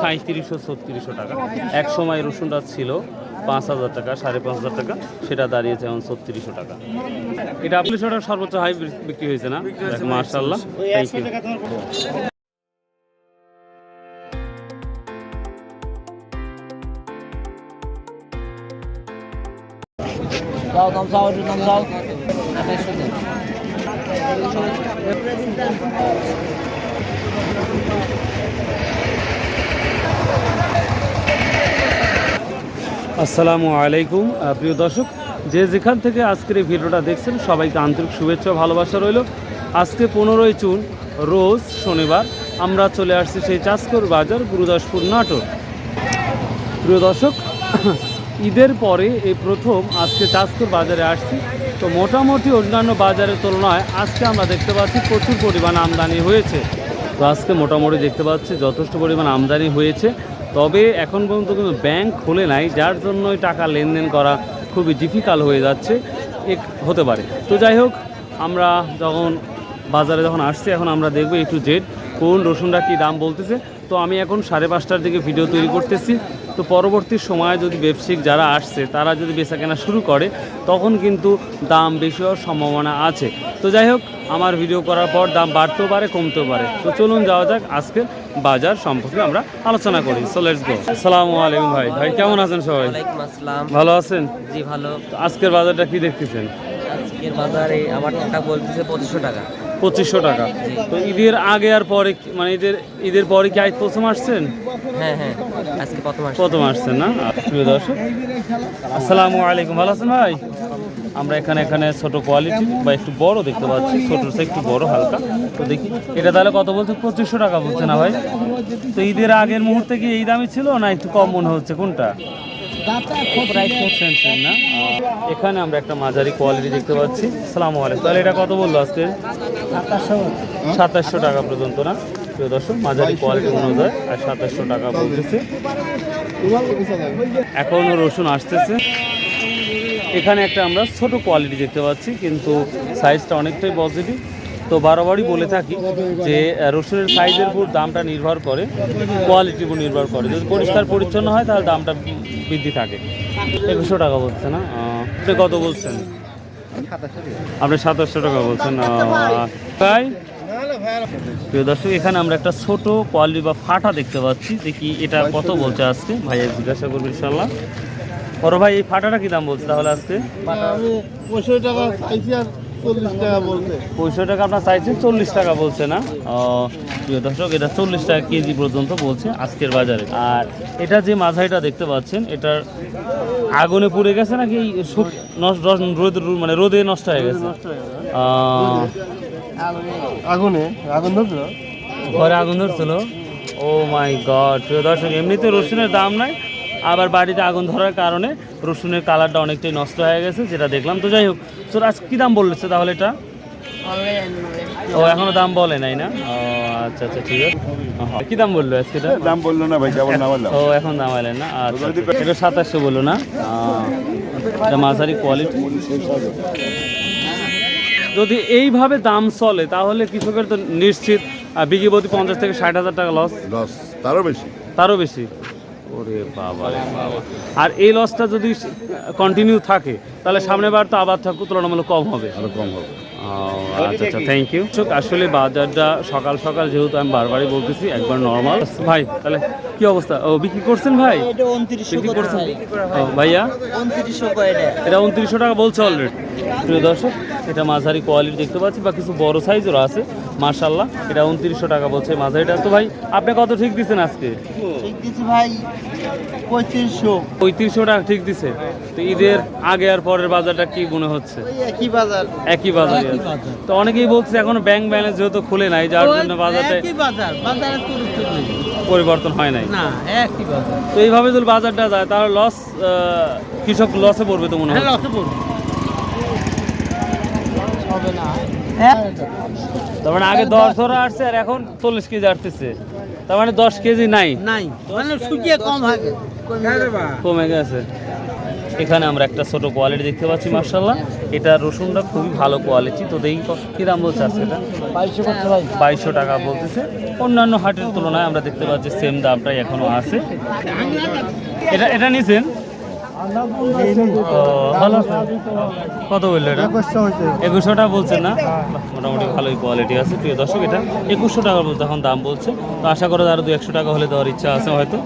সাঁত্রিশশো ছত্রিশশো টাকা। এক সময় রসুনটা ছিল পাঁচ হাজার টাকা সাড়ে পাঁচ হাজার টাকা। সেটা দাঁড়িয়েছে এখন ছত্রিশশো টাকা। এটা আপনি টাকা সর্বোচ্চ হাই বিক্রি হয়েছে না? মার্শাল্লাহ থ্যাংক ইউ দাও দাম একটু আসসালামু আলাইকুম প্রিয় দর্শক। যে যেখান থেকে আজকের এই ভিডিওটা দেখছেন, সবাইকে আন্তরিক শুভেচ্ছা ভালোবাসা রইল। আজকে পনেরোই জুন, রোজ শনিবার, আমরা চলে আসছি সেই চাষকর বাজার, গুরুদাসপুর নাটোর। প্রিয় দর্শক, ঈদের পরে এই প্রথম আজকে চাষকর বাজারে আসছি। তো মোটামুটি অন্যান্য বাজারের তুলনায় আজকে আমরা দেখতে পাচ্ছি প্রচুর পরিমাণ আমদানি হয়েছে। তো আজকে মোটামুটি দেখতে পাচ্ছি যথেষ্ট পরিমাণ আমদানি হয়েছে। তবে এখন পর্যন্ত কিন্তু ব্যাংক খুলে নাই, যার জন্যই টাকা লেনদেন করা খুবই ডিফিকাল্ট হয়ে যাচ্ছে। এক, হতে পারে। তো যাই হোক, আমরা যখন বাজারে যখন আসছি, এখন আমরা দেখব একটু জেড কোন রসুনটা কী দাম বলতেছে। তো আমি এখন সাড়ে পাঁচটার দিকে ভিডিও তৈরি করতেছি। তো পরবর্তী সময়ে যদি ব্যবসায়িক যারা আসছে তারা যদি বেচা কেনা শুরু করে তখন কিন্তু দাম বেশি হওয়ার সম্ভাবনা আছে। তো যাই হোক আমার ভিডিও করার পর দাম বাড়তেও পারে কমতেও পারে। তো চলুন যাওয়া যাক আজকে বাজার সম্পর্কে আমরা আলোচনা করি। সো লেটস গো আসসালামু আলাইকুম ভাই। ভাই কেমন আছেন সবাই? ওয়ালাইকুম আসসালাম। ভালো আছেন? জি ভালো। আজকের বাজারটা কি দেখতেছেন? আজকের বাজারে আমার টাকা বলতেছে পঁচিশশো টাকা। পঁচিশশো টাকা। তো ঈদের আগে আর পরে মানে ঈদের ঈদের পরে কি আজ প্রথম আসছেন? হ্যাঁ হ্যাঁ আজকে প্রথম প্রথম আসছেন না? প্রিয় দর্শক আসসালামু আলাইকুম। ভালো আছেন ভাই? আমরা এখানে এখানে ছোট কোয়ালিটি বা একটু বড় দেখতে পাচ্ছি চেয়ে একটু বড় হালকা। তো দেখি এটা তাহলে কত বলছে? পঁচিশশো টাকা বলছে না ভাই? তো ঈদের আগের মুহূর্তে কি এই দামই ছিল না একটু কম মনে হচ্ছে? কোনটা? না? এখানে আমরা একটা মাঝারি কোয়ালিটি দেখতে পাচ্ছি। সালামু আলাইকুম। তাহলে এটা কত বলল আজকে? সাতাশশো টাকা পর্যন্ত না? প্রিয় দর্শক মাঝারি কোয়ালিটি অনুযায়ী আর সাতাশশো টাকা বলতেছে। এখনও রসুন আসতেছে। এখানে একটা আমরা ছোট কোয়ালিটি দেখতে পাচ্ছি কিন্তু সাইজটা অনেকটাই পজিটিভ তো বারবারই বলে থাকি যে রসুনের সাইজের উপর দামটা নির্ভর করে কোয়ালিটির উপর নির্ভর করে। যদি পরিষ্কার পরিচ্ছন্ন হয় তাহলে দামটা বৃদ্ধি থাকে। একুশশো টাকা বলছে না? আপনি কত বলছেন? আপনি সাতাশশো টাকা বলছেন তাই? প্রিয় দর্শক, এখানে আমরা একটা ছোট কোয়ালিটি বা ফাটা দেখতে পাচ্ছি। দেখি এটা কত বলছে আজকে? ভাইয়া জিজ্ঞাসা করব ইনশাল্লাহ বড় ভাই, এই ফাটাটা কি দাম বলছে তাহলে আজকে? পঁয়ষট্টি চল্লিশ টাকা পঁয়ষট্টি টাকা আপনার চাইছেন চল্লিশ টাকা বলছে না? প্রিয় দর্শক এটা চল্লিশ টাকা কেজি পর্যন্ত বলছে আজকের বাজারে। আর এটা যে মাঝাইটা দেখতে পাচ্ছেন এটার আগুনে পুড়ে গেছে নাকি রোদ মানে রোদে নষ্ট হয়ে গেছে? আগুনে আগুন ধরছিল? ঘরে আগুন ধরছিল? ও মাই গড প্রিয় দর্শক এমনিতে রসুনের দাম নাই। আবার বাড়িতে আগুন ধরার কারণে রসুনের কালারটা অনেকটাই নষ্ট হয়ে গেছে যেটা দেখলাম। তো যাই হোক তোর আজ কী দাম বলছে তাহলে এটা? ও এখনও দাম বলে নাই না? ও আচ্ছা আচ্ছা ঠিক আছে। কি দাম বলল আজকে দাম বলল না ভাই কেমন না ও এখন দাম আইলেন না? আচ্ছা আচ্ছা। এটা সাতাশশো বলল না? এটা মাঝারি কোয়ালিটি যদি এইভাবে দাম চলে তাহলে কৃষকের তো নিশ্চিত আহ, বিঘি প্রতি পঞ্চাশ থেকে ষাট হাজার টাকা লস দশ তারও বেশি। তারও বেশি? ওরে বাবা বাবা। আর এই লসটা যদি কন্টিনিউ থাকে তাহলে সামনে বার তো আবার থাকুক তুলনামূলক কম হবে। আরও কম হবে। আচ্ছা আচ্ছা থ্যাংক ইউ আসলে বাজারটা সকাল সকাল যেহেতু আমি বারবারই বলতেছি একবার নর্মাল ভাই তাহলে কি অবস্থা? ও বিক্রি করছেন ভাই? বিক্রি করছেন? ভাইয়া? এটা উনত্রিশশো টাকা বলছে অলরেডি প্রিয় দর্শক এটা মাঝারি কোয়ালিটি দেখতে পাচ্ছি বা কিছু বড় সাইজেরও আছে। মার্শাল্লাহ এটা উনত্রিশশো টাকা বলছে মাঝারিটা তো ভাই আপনি কত ঠিক দিচ্ছেন আজকে? ঠিক দিচ্ছি ভাই পঁয়ত্রিশশো। পঁয়ত্রিশশো টাকা ঠিক দিছে। তো ঈদের আগে আর পরের বাজারটা কি মনে হচ্ছে? একই বাজার। একই বাজার। তো অনেকেই বলছে এখনও ব্যাংক ব্যালেন্স যেহেতু খুলে নাই যার জন্য বাজারটা বাজার বাজারে পরিবর্তন হয় নাই। না একই বাজার। তো এইভাবে যদি বাজারটা যায় তাহলে লস কৃষক লসে পড়বে তো মনে হয় হ্যাঁ লসে পড়বে। হবে না। তার মানে আগে দশ ধরা আসছে আর এখন চল্লিশ কেজি আসতেছে। তার মানে দশ কেজি নাই। নাই। মানে শুকিয়ে কম হবে কমে গেছে। এখানে আমরা একটা ছোট কোয়ালিটি দেখতে পাচ্ছি মার্শাল্লাহ এটা রসুনটা খুবই ভালো কোয়ালিটি। তো দেখি ক- দাম বলছে আজকে এটা? বাইশশো টাকা বলতেছে। অন্যান্য হাটের তুলনায় আমরা দেখতে পাচ্ছি সেম দামটাই এখনও আছে। এটা এটা নিছেন? ও, ভালো কত বলল এটা একুশশো টাকা বলছেন না? মোটামুটি ভালোই কোয়ালিটি আছে প্রিয় দর্শক এটা একুশশো টাকা বলতে এখন দাম বলছে। তো আশা করো আরও দু একশো টাকা হলে দেওয়ার ইচ্ছা আছে হয়তো।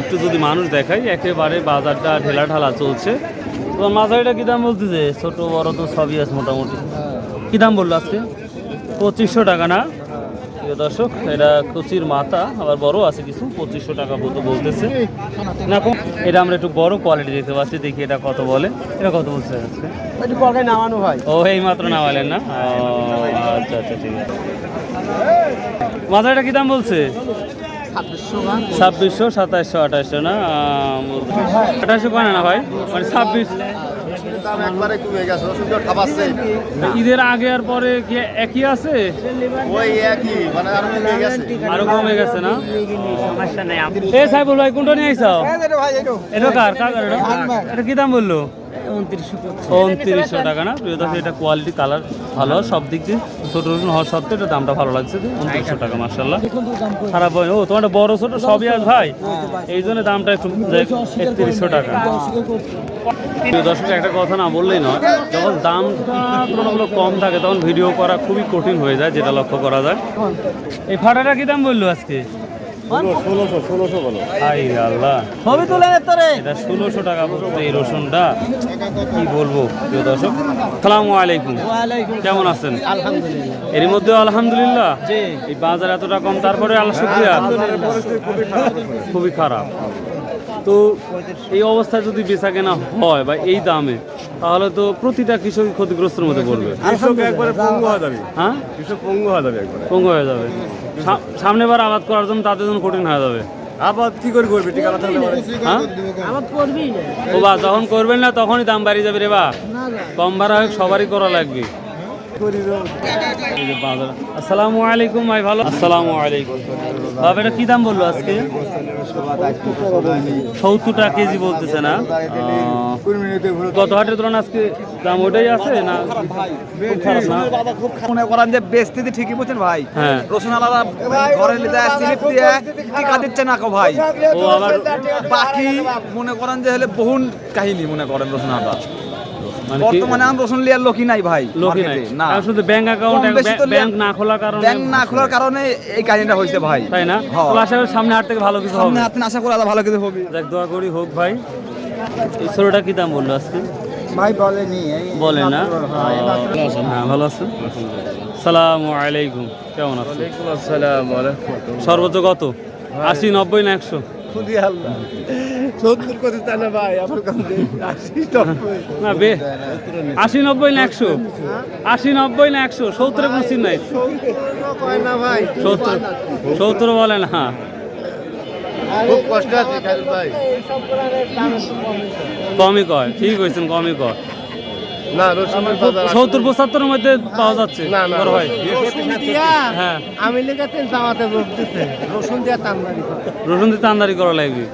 একটু যদি মানুষ দেখাই একেবারে বাজারটা ঢেলা ঢালা চলছে। তো মাঝারিটা কী দাম বলতেছে? ছোট বড় তো সবই আছে মোটামুটি। কী দাম বলল আজকে? পঁচিশশো টাকা না? প্রিয় দর্শক এটা কচির মাথা আবার বড় আছে কিছু পঁচিশশো টাকা মতো বলতেছে। না এটা আমরা একটু বড় কোয়ালিটি দেখতে পাচ্ছি দেখি এটা কত বলে। এটা কত বলছে আজকে? নামানো ভাই। ও এই মাত্র নামালেন না? আচ্ছা আচ্ছা ঠিক আছে। মাথাটা কি দাম বলছে? ছাব্বিশশো ছাব্বিশশো সাতাশশো আঠাশশো না? আঠাশশো কানে না ভাই? মানে ছাব্বিশ দাম একবারে কমে গেছে ওষুধ খাবাচ্ছে ঈদের আগে আর পরে কি একই আছে? ওই একই মানে আর কমে গেছে। আরও কমে গেছে না? এ সাইবুল ভাই কোনটা নিয়ে আইসাও এটা কার? কার এটা? এটা কি দাম বলল? উনত্রিশশো টাকা না? প্রিয় এটা কোয়ালিটি কালার ভালো সব দিক দিয়ে। ছোট হওয়ার সত্ত্বেও এটা দামটা ভালো লাগছে উনত্রিশশো টাকা মার্শাল্লাহ খারাপ হয় ও তোমার বড় ছোট সবই আজ ভাই? এই জন্য দামটা একটু একত্রিশশো টাকা। দর্শক একটা কথা না বললেই নয় যখন দামটা তুলনামূলক কম থাকে তখন ভিডিও করা খুবই কঠিন হয়ে যায় যেটা লক্ষ্য করা যায়। এই ফাটাটা কি দাম বলল আজকে? ষোলোশো টাকা এই রসুনটা। কি বলব প্রিয় দর্শক? সালামু আলাইকুম। কেমন আছেন? আলহামদুলিল্লাহ। এর মধ্যে আলহামদুলিল্লাহ? এই বাজার এতটা কম তারপরে আল্লাহ শুক্রিয়া। খুবই খারাপ। তো এই অবস্থায় যদি বেচা কেনা হয় বা এই দামে তাহলে তো প্রতিটা কৃষক ক্ষতিগ্রস্তের মধ্যে পড়বে। কৃষক একবারে পঙ্গু হয়ে যাবে। হ্যাঁ? কৃষক পঙ্গু হয়ে যাবে একবারে। পঙ্গু হয়ে যাবে। সামনে বার আবাদ করার জন্য তাদের জন্য কঠিন হয়ে যাবে। আবার কি করে করবি? হ্যাঁ? ও বা যখন করবেন না তখনই দাম বাড়িয়ে যাবে রে বা। কম ভাড়া হোক সবারই করা লাগবে। আসসালামু আলাইকুম ভাই ভালো? আসসালামু আলাইকুম। বাবা এটা কি দাম বলল আজকে? সত্তর টাকা কেজি বলতেছে না? আহ, গত হাটের তুলনায় আজকে দাম ওটাই আছে না? খুব মনে করেন যে বেচতে ঠিকই বলছেন ভাই। হ্যাঁ। রসুন আলাদা ঘরে লিদা স্লিপ দিয়ে টিকা দিচ্ছে না কো ভাই। ও আবার বাকি মনে করেন যে হলে বহুন কাহিনী মনে করেন রসুন আলাদা বর্তমানে আমি রসুন লিয়ার লোকই নাই ভাই লোকই নাই। না। শুধু ব্যাংক অ্যাকাউন্ট ব্যাংক না খোলার কারণে ব্যাংক না খোলার কারণে এই কাহিনীটা হয়েছে ভাই। তাই না। আশা করি সামনে হাট থেকে ভালো কিছু হবে। সামনে হাতে আশা করা ভালো কিছু হবে। দেখ দোয়া করি হোক ভাই। এই ছোটটা কি দাম বলল আজকে? ভাই বলেনি বলে না? হ্যাঁ ভালো আছেন? সালাম আলাইকুম কেমন আছেন? সর্বোচ্চ কত? আশি নব্বই না একশো? সত্তর না ভাই আমার কাছে না বে আশি নব্বই না একশো। আশি নব্বই না একশো সত্তরে নাই কয় না ভাই সত্তর সত্তর বলে না। খুব কষ্ট আছে খালি ভাই। কমই কয় ঠিক হয়েছেন কমই কয়। না সত্তর পঁচাত্তরের মধ্যে পাওয়া যাচ্ছে না, না, ভাই। রসুন দিয়া হ্যাঁ। আমি লেগাতে জামাতে রসুন দিয়া রসুন দিতে আমদানি করা লাগবে।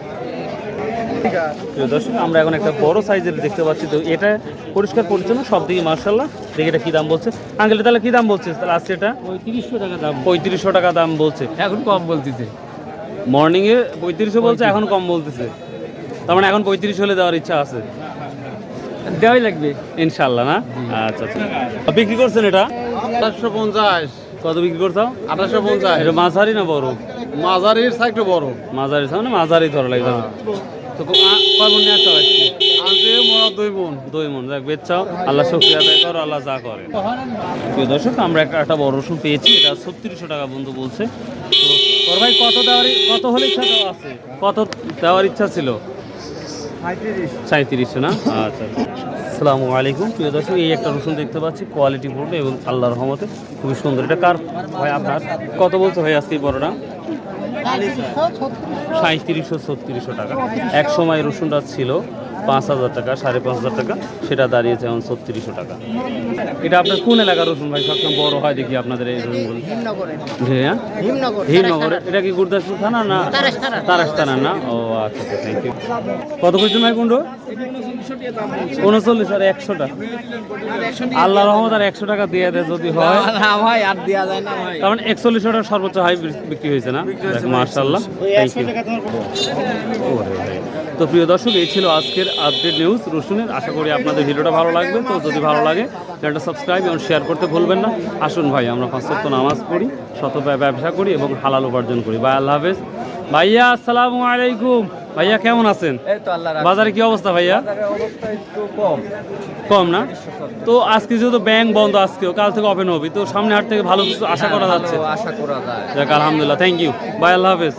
দর্শক আমরা এখন একটা বড় সাইজের দেখতে পাচ্ছি। তো এটা পরিষ্কার পরিচ্ছন্ন সব দিকে মার্শাল্লাহ দেখে এটা কি দাম বলছে। আঙ্কেল তাহলে কি দাম বলছে তাহলে আজকে এটা পঁয়ত্রিশশো টাকা দাম পঁয়ত্রিশশো টাকা দাম বলছে। এখন কম বলতেছে। মর্নিং এ পঁয়ত্রিশশো বলছে এখন কম বলতেছে। তার মানে এখন পঁয়ত্রিশ হলে দেওয়ার ইচ্ছা আছে। দেওয়াই লাগবে। ইনশাল্লাহ না? আচ্ছা আচ্ছা। বিক্রি করছেন এটা? আঠাশশো পঞ্চাশ। কত বিক্রি করছাও আঠাশশো পঞ্চাশ। এটা মাঝারি না বড়? মাঝারির সাইডটা বড়। মাঝারি মানে মাঝারি ধরা লাগবে। তো ক- আ- নিয়ে আসছো আজকে? আজকে মোরা দুই বোন। দুই মন যাক বেচাও আল্লাহ শুক্রিয়া আদায় করো আল্লাহ যা করে। প্রিয় দর্শক আমরা একটা একটা বড় রসুন পেয়েছি এটা ছত্রিশশো টাকা বন্ধু বলছে। তো ওর ভাই কত দেওয়ার কত হলে ইচ্ছা দেওয়া আছে? কত দেওয়ার ইচ্ছা ছিল? সাঁত্রিশশো না? আচ্ছা। আসসালামু আলাইকুম। প্রিয় দর্শক এই একটা রসুন দেখতে পাচ্ছি কোয়ালিটি ফুড এবং আল্লাহর রহমতে খুবই সুন্দর। এটা কার? ভাই আপনার? কত বলছে ভাই আজকে বড়টা? সাঁত্রিশশো ছত্রিশশো টাকা। এক সময় রসুনটা ছিল পাঁচ হাজার টাকা সাড়ে পাঁচ হাজার টাকা সেটা দাঁড়িয়েছে এখন ছত্রিশশো টাকা। এটা আপনার কোন এলাকার রসুন ভাই? সবসময় বড় হয় দেখি আপনাদের এই রসুনগুলো। হ্যাঁ? হিমনগর। এটা কি গুরদাসপুর থানা না? তারাস থানা। না? ও আচ্ছা আচ্ছা থ্যাংক ইউ কত করছেন ভাই কুন্ডো? উনচল্লিশ আর একশো টাকা আল্লাহ রহমত আর একশো টাকা দিয়ে দেয় যদি হয়। ভাই আর দেওয়া যায় না কারণ একচল্লিশ টাকা সর্বোচ্চ হাই বিক্রি হয়েছে না? মার্শাল্লাহ থ্যাংক ইউ তো প্রিয় দর্শক এই ছিল আজকের আপডেট নিউজ রসুনের আশা করি আপনাদের ভিডিওটা ভালো লাগবে। তো যদি ভালো লাগে চ্যানেলটা সাবস্ক্রাইব এবং শেয়ার করতে ভুলবেন না। আসুন ভাই আমরা পাঁচ সপ্তাহ নামাজ পড়ি শত ব্যবসা করি এবং হালাল উপার্জন করি। ভাই আল্লাহ হাফেজ। ভাইয়া আসসালামু আলাইকুম। ভাইয়া কেমন আছেন? বাজারে কি অবস্থা ভাইয়া? কম। কম না? তো আজকে যেহেতু ব্যাংক বন্ধ আজকেও কাল থেকে ওপেন হবে। তো সামনে হাট থেকে ভালো কিছু আশা করা যাচ্ছে? আশা করা যায়। আলহামদুলিল্লাহ। থ্যাংক ইউ বাই আল্লাহ হাফেজ।